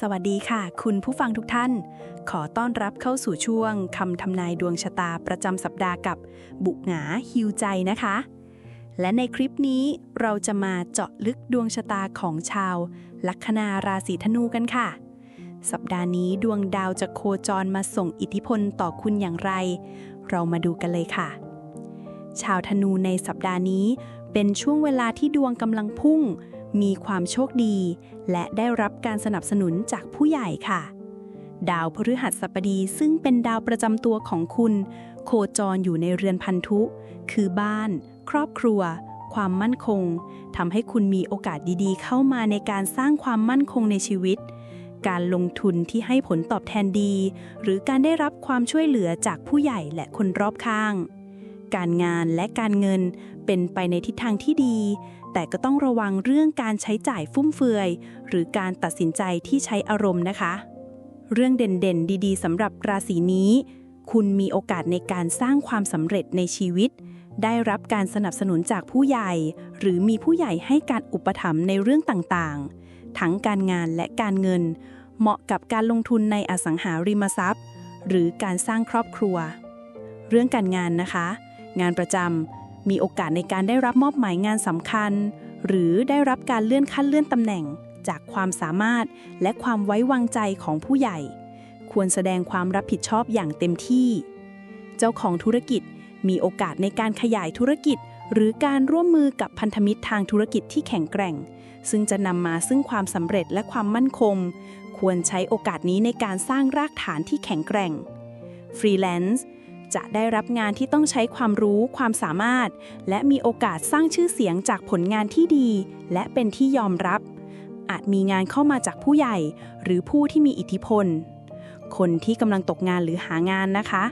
สวัสดีค่ะ คุณผู้ฟังทุกท่าน ขอต้อนรับเข้าสู่ช่วงคำทำนายดวงชะตาประจำสัปดาห์กับบุกหงาฮิวใจนะคะ และในคลิปนี้เราจะมาเจาะลึกดวงชะตาของชาว ลัคนาราศีธนูกันค่ะ สัปดาห์นี้ดวงดาวจะโคจรมาส่งอิทธิพลต่อคุณอย่างไร เรามาดูกันเลยค่ะ ชาวธนูในสัปดาห์นี้เป็นช่วงเวลาที่ดวงกำลังพุ่งมีความโชคดี และได้รับการสนับสนุนจากผู้ใหญ่ค่ะ ดาวพฤหัสบดีซึ่งเป็นดาวประจำตัวของคุณ โคจรอยู่ในเรือนพันธุ คือบ้าน ครอบครัว ความมั่นคงทำให้คุณมีโอกาสดีๆ เข้ามาในการสร้างความมั่นคงในชีวิต การลงทุนที่ให้ผลตอบแทนดี หรือการได้รับความช่วยเหลือจากผู้ใหญ่และคนรอบข้างการงานและการเงิน เป็นไปในทิศทางที่ดี แต่ก็ต้องระวังเรื่องการใช้จ่ายฟุ่มเฟือย หรือการตัดสินใจที่ใช้อารมณ์นะคะ เรื่องเด่นๆ ดีๆสำหรับราศีนี้ คุณมีโอกาสในการสร้างความสำเร็จในชีวิต ได้รับการสนับสนุนจากผู้ใหญ่ หรือมีผู้ใหญ่ให้การอุปถัมภ์ในเรื่องต่างๆ ทั้งการงานและการเงิน เหมาะกับการลงทุนในอสังหาริมทรัพย์ หรือการสร้างครอบครัว เรื่องการงานนะคะ งานประจำ มีโอกาสในการได้รับมอบหมายงานสำคัญ หรือได้รับการเลื่อนขั้นเลื่อนตำแหน่ง จากความสามารถและความไว้วางใจของผู้ใหญ่ ควรแสดงความรับผิดชอบอย่างเต็มที่ เจ้าของธุรกิจมีโอกาสในการขยายธุรกิจ หรือการร่วมมือกับพันธมิตรทางธุรกิจที่แข็งแกร่ง ซึ่งจะนำมาซึ่งความสำเร็จและความมั่นคง ควรใช้โอกาสนี้ในการสร้างรากฐานที่แข็งแกร่งฟรีแลนซ์ จะได้รับงานที่ต้องใช้ความรู้ความสามารถ และมีโอกาสสร้างชื่อเสียงจากผลงานที่ดี และเป็นที่ยอมรับ อาจมีงานเข้ามาจากผู้ใหญ่ หรือผู้ที่มีอิทธิพล คนที่กำลังตกงานหรือหางานนะคะ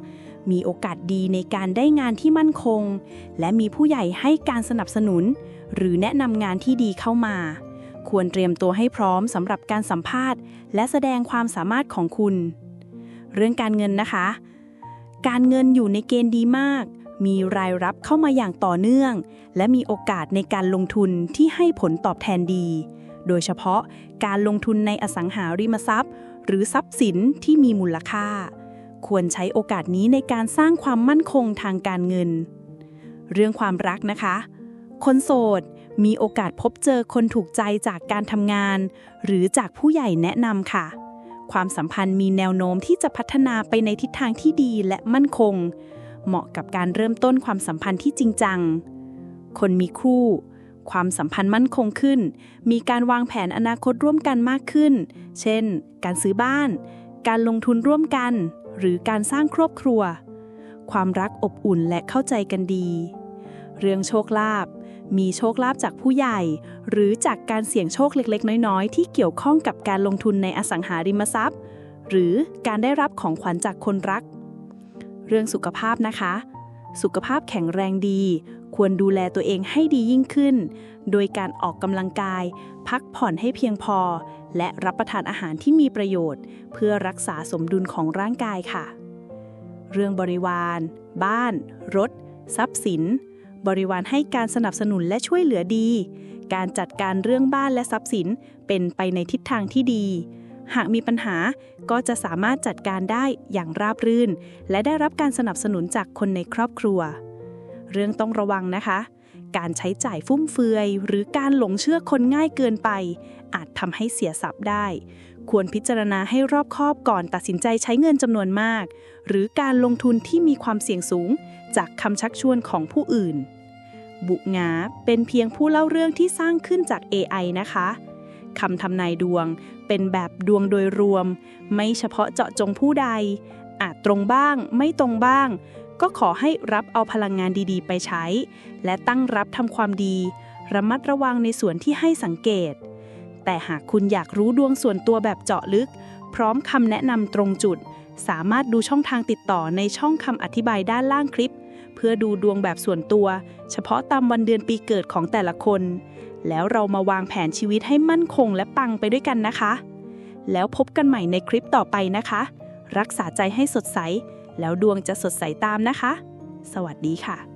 มีโอกาสดีในการได้งานที่มั่นคง และมีผู้ใหญ่ให้การสนับสนุน หรือแนะนำงานที่ดีเข้ามา ควรเตรียมตัวให้พร้อมสำหรับการสัมภาษณ์ และแสดงความสามารถของคุณ เรื่องการเงินนะคะ การเงินอยู่ในเกณฑ์ดีมาก มีรายรับเข้ามาอย่างต่อเนื่อง และมีโอกาสในการลงทุนที่ให้ผลตอบแทนดี โดยเฉพาะการลงทุนในอสังหาริมทรัพย์ หรือทรัพย์สินที่มีมูลค่า ควรใช้โอกาสนี้ในการสร้างความมั่นคงทางการเงิน เรื่องความรักนะคะ คนโสดมีโอกาสพบเจอคนถูกใจจากการทำงาน หรือจากผู้ใหญ่แนะนำค่ะ ความสัมพันธ์มีแนวโน้มที่จะพัฒนาไปในทิศทางที่ดีและมั่นคง เหมาะกับการเริ่มต้นความสัมพันธ์ที่จริงจัง คนมีคู่ ความสัมพันธ์มั่นคงขึ้น มีการวางแผนอนาคตร่วมกันมากขึ้น เช่น การซื้อบ้าน การลงทุนร่วมกัน หรือการสร้างครอบครัว ความรักอบอุ่นและเข้าใจกันดี เรื่องโชคลาภ มีโชคลาภจากผู้ใหญ่ หรือจากการเสี่ยงโชคเล็กๆ น้อยๆ ที่เกี่ยวข้องกับการลงทุนในอสังหาริมทรัพย์ หรือการได้รับของขวัญจากคนรัก เรื่องสุขภาพนะคะ สุขภาพแข็งแรงดี ควรดูแลตัวเองให้ดียิ่งขึ้น โดยการออกกำลังกาย พักผ่อนให้เพียงพอ และรับประทานอาหารที่มีประโยชน์ เพื่อรักษาสมดุลของร่างกายค่ะ เรื่องบริวาร บ้าน รถ ทรัพย์สิน บริวารให้การสนับสนุนและช่วยเหลือดี การจัดการเรื่องบ้านและทรัพย์สินเป็นไปในทิศทางที่ดี หากมีปัญหาก็จะสามารถจัดการได้อย่างราบรื่น และได้รับการสนับสนุนจากคนในครอบครัว เรื่องต้องระวังนะคะ การใช้จ่ายฟุ่มเฟือย หรือการหลงเชื่อคนง่ายเกินไป อาจทำให้เสียทรัพย์ได้ ควรพิจารณาให้รอบคอบก่อนตัดสินใจใช้เงินจำนวนมาก หรือการลงทุนที่มีความเสี่ยงสูงจากคำชักชวนของผู้อื่น บุงาเป็นเพียงผู้เล่าเรื่องที่สร้างขึ้นจาก AI นะคะคำทำนายดวง เป็นแบบดวงโดยรวม ไม่เฉพาะเจาะจงผู้ใด อาจตรงบ้าง ไม่ตรงบ้าง ก็ขอให้รับเอาพลังงานดีๆ ไปใช้ และตั้งรับทำความดี ระมัดระวังในส่วนที่ให้สังเกต แต่หากคุณอยากรู้ดวงส่วนตัวแบบเจาะลึก พร้อมคำแนะนำตรงจุด สามารถดูช่องทางติดต่อในช่องคำอธิบายด้านล่างคลิป พื่อดูดวงแบบส่วนตัว เฉพาะตามวันเดือนปีเกิดของแต่ละคน แล้วเรามาวางแผนชีวิตให้มั่นคงและปังไปด้วยกันนะคะ แล้วพบกันใหม่ในคลิปต่อไปนะคะ รักษาใจให้สดใส แล้วดวงจะสดใสตามนะคะ สวัสดีค่ะ